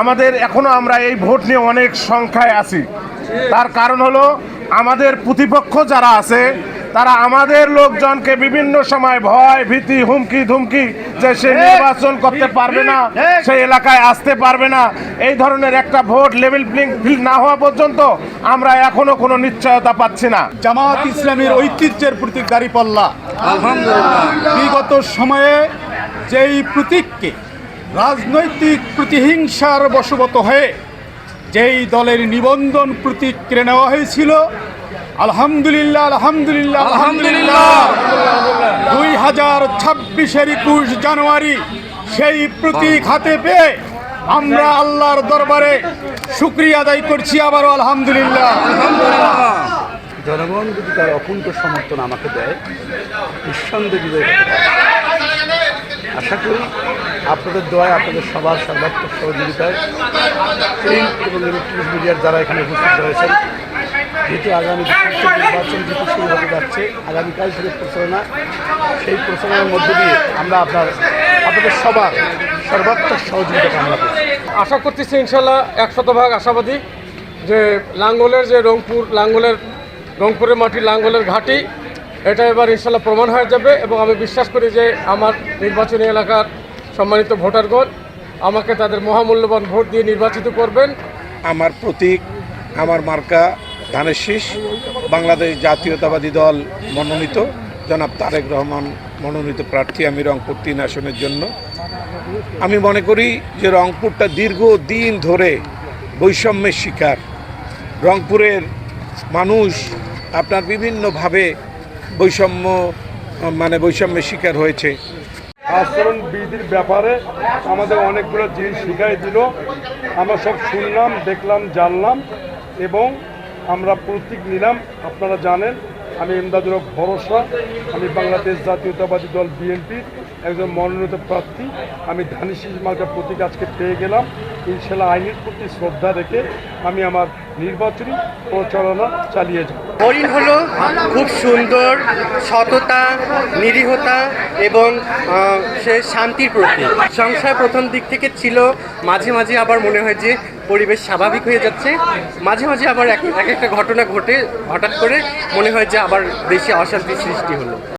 আমাদের এখনও আমরা এই ভোট নিয়ে অনেক সংখ্যায় আছি। তার কারণ হলো আমাদের প্রতিপক্ষ যারা আছে তারা আমাদের লোকজনকে বিভিন্ন সময় ভয় ভীতি হুমকি ধুমকি যে সে নির্বাচন করতে পারবে না সেই এলাকায় আসতে পারবে না এই ধরনের একটা ভোট লেভেল প্লেইং ফিল্ড না হওয়া পর্যন্ত আমরা এখনও কোনো নিশ্চয়তা পাচ্ছি না। জামাত ইসলামের ঐতিহ্যের প্রতীক দাঁড়িপাল্লা। বিগত সময়ে যেই প্রতীককে রাজনৈতিক প্রতিহিংসার বশবত হয়ে যেই দলের নিবন্ধন প্রতীক কেড়ে নেওয়া হয়েছিল আলহামদুলিল্লাহ আলহামদুলিল্লাহ আলহামদুলিল্লাহ। দুই হাজার ছাব্বিশের একুশ জানুয়ারি সেই প্রতীক হাতে পেয়ে আমরা আল্লাহর দরবারে শুক্রিয়া আদায় করছি আবারও আলহামদুলিল্লাহ। জনগণ যদি তার অকুণ্ঠ সমর্থন আমাকে দেয় নিঃসন্দেহে। আশা করি আপনাদের দোয়ায়, আপনাদের সবার সর্বাত্মক সহযোগিতায় প্রিন্ট এবং ইলেকট্রনিক মিডিয়ার যারা এখানে উপস্থিত রয়েছেন, যেহেতু আগামী নির্বাচন যেহেতু শুরু হতে যাচ্ছে, আগামীকাল থেকে প্রচারণা সেই প্রচারণার মধ্য দিয়ে আমরা আপনার, আপনাদের সবার সর্বাত্মক সহযোগিতা কামনা করছি। আশা করতেছি ইনশাল্লাহ এক শতভাগ আশাবাদী যে লাঙ্গলের যে রংপুর, লাঙ্গলের রংপুরের মাটি লাঙ্গলের ঘাটি এটা এবার ইনশাল্লাহ প্রমাণ হয়ে যাবে এবং আমি বিশ্বাস করি যে আমার নির্বাচনী এলাকার সম্মানিত ভোটারগণ আমাকে তাদের মহামূল্যবান ভোট দিয়ে নির্বাচিত করবেন। আমার প্রতীক, আমার মার্কা ধানের শীষ, বাংলাদেশ জাতীয়তাবাদী দল মনোনীত, জনাব তারেক রহমান মনোনীত প্রার্থী আমি রংপুর তিন আসনের জন্য। আমি মনে করি যে রংপুরটা দীর্ঘ দিন ধরে বৈষম্যের শিকার। রংপুরের মানুষ আপনার বিভিন্নভাবে বৈষম্য মানে বৈষম্যের শিকার হয়েছে। আচরণ বিধির ব্যাপারে আমাদের অনেকগুলো জিনিস শিখাই দিল। আমরা সব শুনলাম, দেখলাম, জানলাম এবং আমরা প্রতীক নিলাম। আপনারা জানেন, আমি এমদাদুর ভরসা, আমি বাংলাদেশ জাতীয়তাবাদী দল বিএনপির একজন মনোনীত প্রার্থী। আমি ধানিশীষ মার্কা প্রতীক আজকে পেয়ে গেলাম। ইনশাল্লাহ আইনের প্রতি শ্রদ্ধা রেখে আমি আমার নির্বাচনী প্রচারণা চালিয়ে যাব। হরিণ হলো খুব সুন্দর, সততা, নিরীহতা এবং সে শান্তির প্রতীক। সংসার প্রথম দিক থেকে ছিল, মাঝে মাঝে আবার মনে হয় যে পরিবেশ স্বাভাবিক হয়ে যাচ্ছে। মাঝে মাঝে আবার এক এক একটা ঘটনা ঘটে, হঠাৎ করে মনে হয় যে আবার দেশে অশান্তির সৃষ্টি হলো।